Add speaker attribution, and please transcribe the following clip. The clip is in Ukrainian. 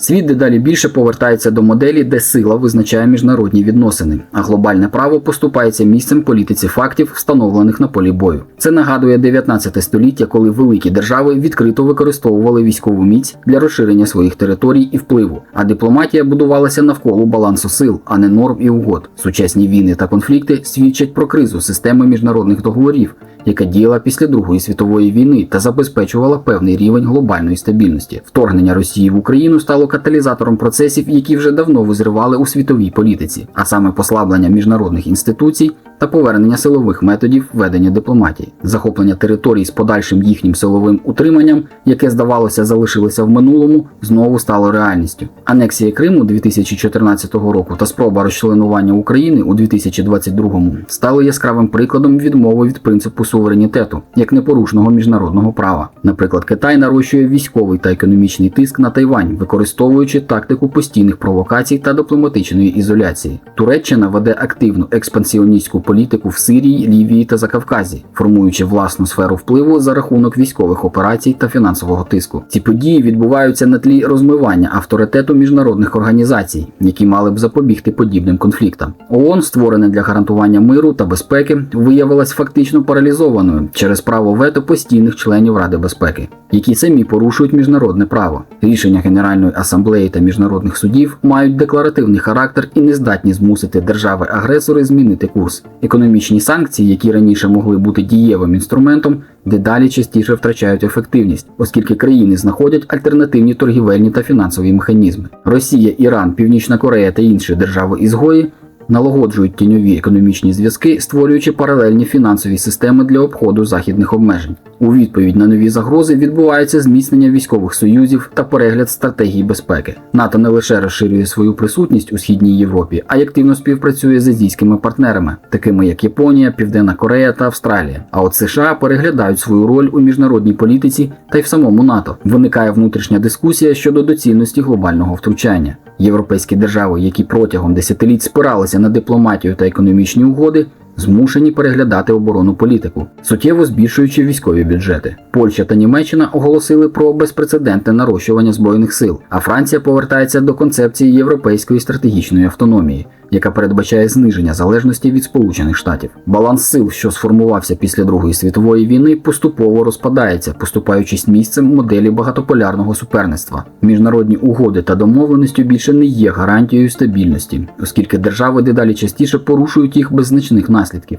Speaker 1: Світ дедалі більше повертається до моделі, де сила визначає міжнародні відносини, а глобальне право поступається місцем політиці фактів, встановлених на полі бою. Це нагадує 19 століття, коли великі держави відкрито використовували військову міць для розширення своїх територій і впливу, а дипломатія будувалася навколо балансу сил, а не норм і угод. Сучасні війни та конфлікти свідчать про кризу системи міжнародних договорів, яка діяла після Другої світової війни та забезпечувала певний рівень глобальної стабільності. Вторгнення Росії в Україну стало каталізатором процесів, які вже давно визривали у світовій політиці, а саме послаблення міжнародних інституцій та повернення силових методів ведення дипломатії, захоплення територій з подальшим їхнім силовим утриманням, яке здавалося залишилося в минулому, знову стало реальністю. Анексія Криму 2014 року та спроба розчленування України у 2022 стали яскравим прикладом відмови від принципу суверенітету як непорушного міжнародного права. Наприклад, Китай нарощує військовий та економічний тиск на Тайвань, використовуючи тактику постійних провокацій та дипломатичної ізоляції. Туреччина веде активну експансіоністську політику в Сирії, Лівії та Закавказі, формуючи власну сферу впливу за рахунок військових операцій та фінансового тиску. Ці події відбуваються на тлі розмивання авторитету міжнародних організацій, які мали б запобігти подібним конфліктам. ООН, створене для гарантування миру та безпеки, виявилась фактично паралізованою через право вето постійних членів Ради безпеки, які самі порушують міжнародне право. Рішення Генеральної асамблеї та міжнародних судів мають декларативний характер і не здатні змусити держави-агресори змінити курс. Економічні санкції, які раніше могли бути дієвим інструментом, дедалі частіше втрачають ефективність, оскільки країни знаходять альтернативні торгівельні та фінансові механізми. Росія, Іран, Північна Корея та інші держави-ізгої налагоджують тіньові економічні зв'язки, створюючи паралельні фінансові системи для обходу західних обмежень. У відповідь на нові загрози відбувається зміцнення військових союзів та перегляд стратегії безпеки. НАТО не лише розширює свою присутність у східній Європі, а й активно співпрацює з азійськими партнерами, такими як Японія, Південна Корея та Австралія. А от США переглядають свою роль у міжнародній політиці та й в самому НАТО. Виникає внутрішня дискусія щодо доцільності глобального втручання. Європейські держави, які протягом десятиліть спиралися на дипломатію та економічні угоди, змушені переглядати оборонну політику, суттєво збільшуючи військові бюджети. Польща та Німеччина оголосили про безпрецедентне нарощування збройних сил, а Франція повертається до концепції європейської стратегічної автономії, яка передбачає зниження залежності від Сполучених Штатів. Баланс сил, що сформувався після Другої світової війни, поступово розпадається, поступаючись місцем моделі багатополярного суперництва. Міжнародні угоди та домовленості більше не є гарантією стабільності, оскільки держави дедалі частіше порушують їх без значних наслідків.